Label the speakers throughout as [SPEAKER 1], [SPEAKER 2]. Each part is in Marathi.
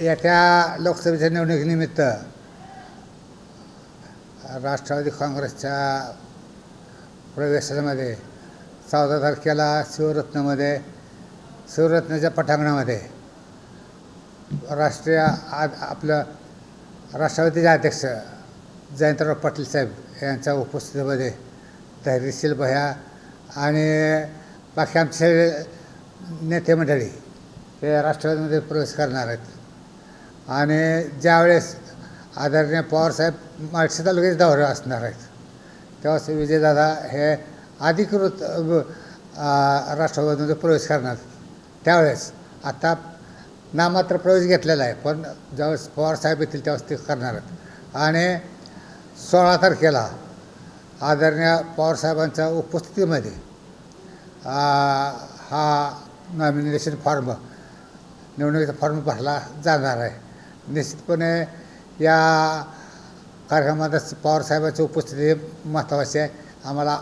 [SPEAKER 1] येत्या लोकसभेच्या निवडणुकीनिमित्त राष्ट्रवादी काँग्रेसच्या प्रवेशामध्ये चौदा तारखेला शिवरत्नमध्ये शिवरत्नाच्या पटांगणामध्ये राष्ट्रीय आद आपलं राष्ट्रवादीचे अध्यक्ष जयंतराव पाटील साहेब यांच्या उपस्थितीमध्ये धैर्यशील भया आणि बाकी आमचे नेते मंडळी हे राष्ट्रवादीमध्ये प्रवेश करणार आहेत. आणि ज्यावेळेस आदरणीय पवारसाहेब माळशी तालुक्याचे दौरे असणार आहेत तेव्हा विजयदादा हे अधिकृत राष्ट्रवादीमध्ये प्रवेश करणार. त्यावेळेस आता नामात्र प्रवेश घेतलेला आहे पण ज्यावेळेस पवारसाहेब येतील त्यावेळेस ते करणार आहेत. आणि सोळा तारखेला आदरणीय पवारसाहेबांच्या उपस्थितीमध्ये हा नॉमिनेशन फॉर्म निवडणुकीचा फॉर्म भरला जाणार आहे. निश्चितपणे या कार्यक्रमात पवारसाहेबांची उपस्थिती महत्त्वाची आहे. आम्हाला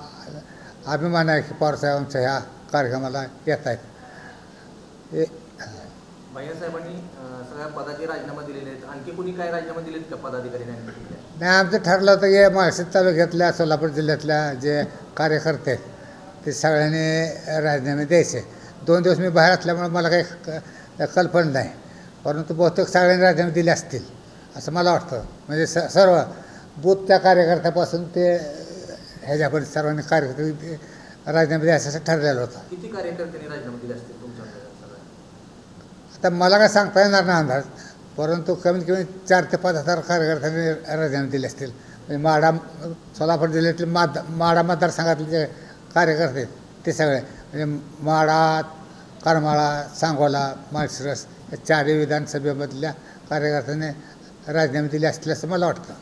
[SPEAKER 1] अभिमान आहे की पवारसाहेबांच्या ह्या कार्यक्रमाला येत आहेत. हे-
[SPEAKER 2] भैयासाहेबांनी सगळ्या पदाचे राजीनामा दिलेले आहेत. आणखी कोणी काय राजीनामा दिलेत का पदाधिकाऱ्यांनी
[SPEAKER 1] नाही आमचं ठरलं होतं की माळशेज तालुक्यातल्या सोलापूर जिल्ह्यातल्या जे कार्यकर्ते आहेत ते सगळ्यांनी राजीनामे द्यायचे. दोन दिवस मी बाहेर असल्यामुळे मला काही कल्पना नाही. परंतु बहुतेक सगळ्यांनी राजीनामे दिले असतील असं मला वाटतं. म्हणजे स सर्व बूथच्या कार्यकर्त्यापासून ते ह्याच्यापर्यंत सर्वांनी कार्यकर्ते राजीनामे द्यायचं ठरलेलं होतं.
[SPEAKER 2] किती कार्यकर्त्यांनी राजीनामा दिले असतील
[SPEAKER 1] आता मला काय सांगता येणार नाही अंदाज. परंतु कमीत कमी चार ते पाच हजार कार्यकर्त्यांनी राजीनामे दिले असतील. म्हणजे माडा सोलापूर जिल्ह्यातील माद माडा मतदारसंघातले जे कार्यकर्ते ते सगळे. म्हणजे माडा करमाळा सांगोला माळशिरस या चारही विधानसभेमधल्या कार्यकर्त्यांनी राजीनामे दिले असतील असं मला वाटतं.